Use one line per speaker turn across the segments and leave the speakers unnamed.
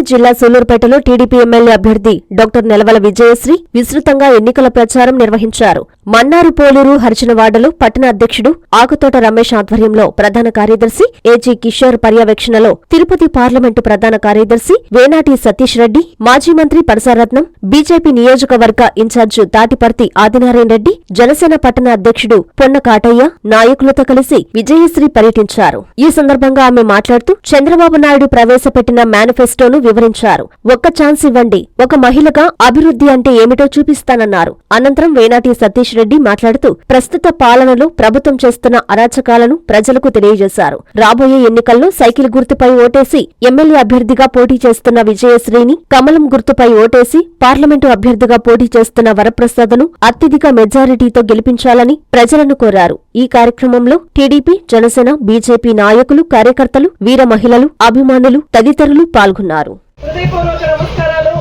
తిరుపతి జిల్లా సూలూరుపేటలో TDP MLA అభ్యర్థి డాక్టర్ నెలవల విజయశ్రీ విస్తృతంగా ఎన్నికల ప్రచారం నిర్వహించారు. మన్నారు పోలూరు హరిచనవాడలో పట్టణ అధ్యక్షుడు ఆకుతోట రమేష్ ఆధ్వర్యంలో ప్రధాన కార్యదర్శి ఏజీ కిషోర్ పర్యవేక్షణలో తిరుపతి పార్లమెంటు ప్రధాన కార్యదర్శి వేనాటి సతీష్ రెడ్డి మాజీ మంత్రి పరసారత్నం బీజేపీ నియోజకవర్గ ఇన్ఛార్జి తాటిపర్తి ఆదినారాయణ రెడ్డి జనసేన పట్టణ అధ్యక్షుడు పొన్న కాటయ్య నాయకులతో కలిసి విజయశ్రీ పర్యటించారు. ఈ సందర్భంగా ఆమె మాట్లాడుతూ చంద్రబాబు నాయుడు ప్రవేశపెట్టిన మేనిఫెస్టోను వివరించారు. ఒక్క ఛాన్స్ ఇవ్వండి. ఒక మహిళగా అభివృద్ధి అంటే ఏమిటో చూపిస్తానన్నారు. అనంతరం వేనాటి సతీష్ రెడ్డి మాట్లాడుతూ ప్రస్తుత పాలనలో ప్రభుత్వం చేస్తున్న అరాచకాలను ప్రజలకు తెలియజేశారు. రాబోయే ఎన్నికల్లో సైకిల్ గుర్తుపై ఓటేసి ఎమ్మెల్యే అభ్యర్థిగా పోటీ చేస్తున్న విజయశ్రీని కమలం గుర్తుపై ఓటేసి పార్లమెంటు అభ్యర్థిగా పోటీ చేస్తున్న వరప్రసాదను అత్యధిక మెజారిటీతో గెలిపించాలని ప్రజలను కోరారు. ఈ కార్యక్రమంలో టీడీపీ జనసేన బీజేపీ నాయకులు కార్యకర్తలు వీర మహిళలు అభిమానులు తదితరులు పాల్గొన్నారు.
హృదయపూర్వక నమస్కారాలు.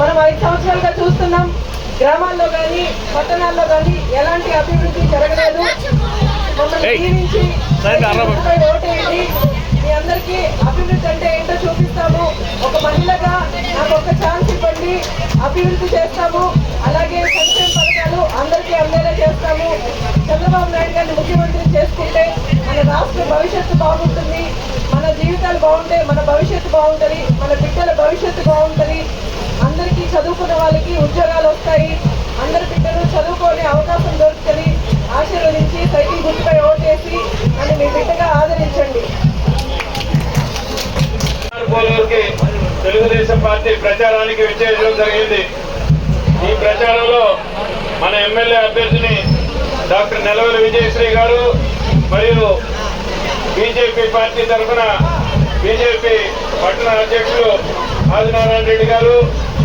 మనం ఐదు సంవత్సరాలుగా చూస్తున్నాం. గ్రామాల్లో కానీ పట్టణాల్లో కానీ ఎలాంటి అభివృద్ధి జరగలేదు. మమ్మల్ని దీవించి గుర్తుపై ఓటేయండి మీ అందరికీ అభివృద్ధి అంటే ఏంటో మన భవిష్యత్తు బాగుంటుంది మన జీవితాలు బాగుంటే మన భవిష్యత్తు బాగుంటుంది మన బిడ్డల భవిష్యత్తు బాగుంటుంది. అందరికీ చదువుకున్న వాళ్ళకి ఉద్యోగాలు వస్తాయి అందరి బిడ్డలు చదువుకునే అవకాశం దొరుకుతుంది. ఆశీర్వదించి సైకిల్ గుర్తుపై ఓటేసి అని మీ బిడ్డగా ఆదరించండి.
తెలుగుదేశం పార్టీ ప్రచారానికి విచ్చేయడం జరిగింది. ఈ ప్రచారంలో మన ఎమ్మెల్యే అభ్యర్థిని డాక్టర్ నెలవల విజయశ్రీ గారు మరియు బీజేపీ పార్టీ తరఫున బీజేపీ పట్టణ అధ్యక్షులు ఆదినారాయణ రెడ్డి గారు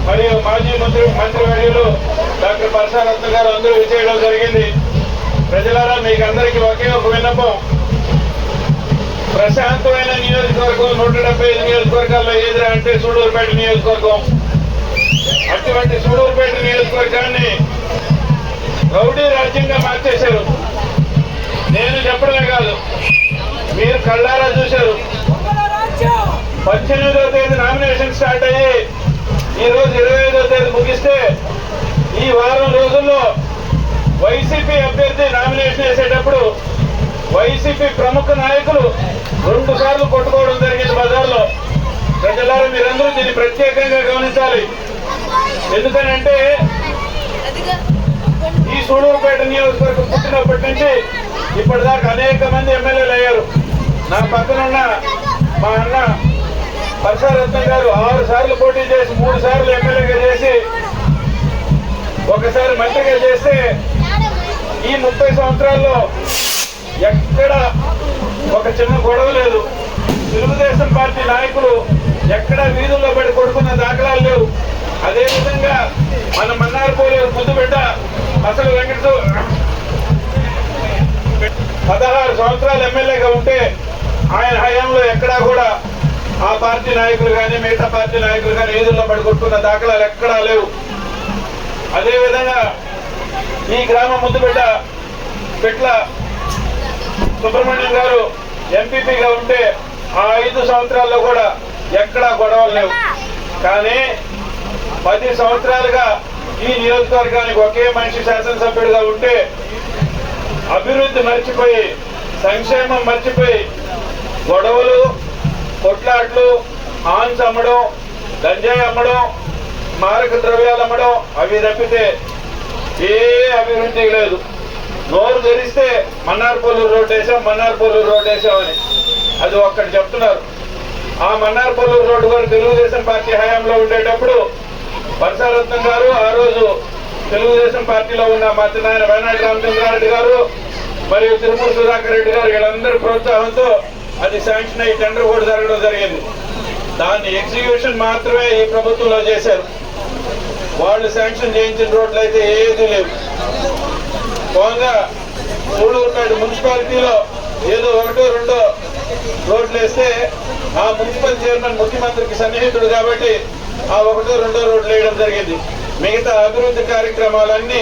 మరియు మాజీ మంత్రి మంత్రివర్యులు డాక్టర్ పరసారత్న గారు అందరూ విచ్చేయడం జరిగింది. ప్రజలారా మీకు అందరికీ ఒకే ఒక విన్నపం. ప్రశాంతమైన నియోజకవర్గం నూట డెబ్బై ఐదు నియోజకవర్గాల్లో ఏదిరా అంటే సూడూరుపేట నియోజకవర్గం. అటువంటి సూడూరుపేట నియోజకవర్గాన్ని రౌడీ రాజ్యంగా మార్చేశారు. మీరు కళ్ళారా చూశారు. పద్దెనిమిదో తేదీ నామినేషన్ స్టార్ట్ అయ్యి ఈ రోజు ఇరవై ఐదో తేదీ ముగిస్తే ఈ వారం రోజుల్లో వైసీపీ అభ్యర్థి నామినేషన్ వేసేటప్పుడు వైసీపీ ప్రముఖ నాయకులు రెండు సార్లు కొట్టుకోవడం జరిగింది బజార్లో. ప్రజలారా మీరందరూ దీన్ని ప్రత్యేకంగా గమనించాలి. ఎందుకనంటే ఈ సూడూరుపేట నియోజకవర్గం పుట్టినప్పటి నుంచి ఇప్పటిదాకా అనేక మంది ఎమ్మెల్యేలు అయ్యారు. నా పక్కన ఉన్న మా అన్న పరసారత్నం గారు ఆరు సార్లు పోటీ చేసి మూడు సార్లు ఎమ్మెల్యేగా చేసి ఒకసారి మంత్రిగా చేస్తే ఈ ముప్పై సంవత్సరాల్లో ఎక్కడ ఒక చిన్న గొడవ లేదు. తెలుగుదేశం పార్టీ నాయకులు ఎక్కడ వీధుల్లో పడి కొడుకున్న దాఖలాలు లేవు. అదేవిధంగా మన మన్నార్పూరి ముందు బిడ్డ అసలు వెంకట పదహారు సంవత్సరాలు ఎమ్మెల్యేగా ఉంటే ఆయన హయాంలో ఎక్కడా కూడా ఆ పార్టీ నాయకులు కానీ మిగతా పార్టీ నాయకులు కానీ ఏదుల్లో పడి కొట్టుకున్న దాఖలాలు ఎక్కడా లేవు. అదేవిధంగా ఈ గ్రామం ముందు బిడ్డ పెట్ల సుబ్రహ్మణ్యం గారు ఎంపీపీగా ఉంటే ఆ ఐదు సంవత్సరాల్లో కూడా ఎక్కడా గొడవలు లేవు. కానీ పది సంవత్సరాలుగా ఈ నియోజకవర్గానికి ఒకే మనిషి శాసనసభ్యుడిగా ఉంటే అభివృద్ధి మర్చిపోయి సంక్షేమం మర్చిపోయి గొడవలు కొట్లాట్లు ఆన్స్ అమ్మడం గంజాయి అమ్మడం మారక ద్రవ్యాలు అమ్మడం అవి తప్పితే ఏ అభివృద్ధి లేదు. నోరు తెరిస్తే మన్నార్పల్లూరు రోడ్ వేసాం మన్నార్పల్లూరు రోడ్ వేసామని. అది ఒక్కటి చెప్తున్నారు. ఆ మన్నార్పల్లూరు రోడ్డు కూడా తెలుగుదేశం పార్టీ హయాంలో ఉండేటప్పుడు వర్షారత్నం గారు ఆ రోజు తెలుగుదేశం పార్టీలో ఉన్న మధ్య నాయన వేనాటి రామచంద్రారెడ్డి గారు మరియు తిరుమల సుధాకర్ రెడ్డి గారు వీళ్ళందరి ప్రోత్సాహంతో అది శాంక్షన్ అయ్యి టెండర్ కూడా జరగడం జరిగింది. దాన్ని ఎగ్జిక్యూషన్ మాత్రమే ఈ ప్రభుత్వంలో చేశారు. వాళ్ళు శాంక్షన్ చేయించిన రోడ్లు అయితే ఏది లేవు. పోగా సూళ్ళూరుపేట మున్సిపాలిటీలో ఏదో ఒకటో రెండో రోడ్లు వేస్తే ఆ మున్సిపల్ చైర్మన్ ముఖ్యమంత్రికి సన్నిహితుడు కాబట్టి ఆ ఒకటో రెండో రోడ్లు వేయడం జరిగింది. మిగతా అభివృద్ధి కార్యక్రమాలన్నీ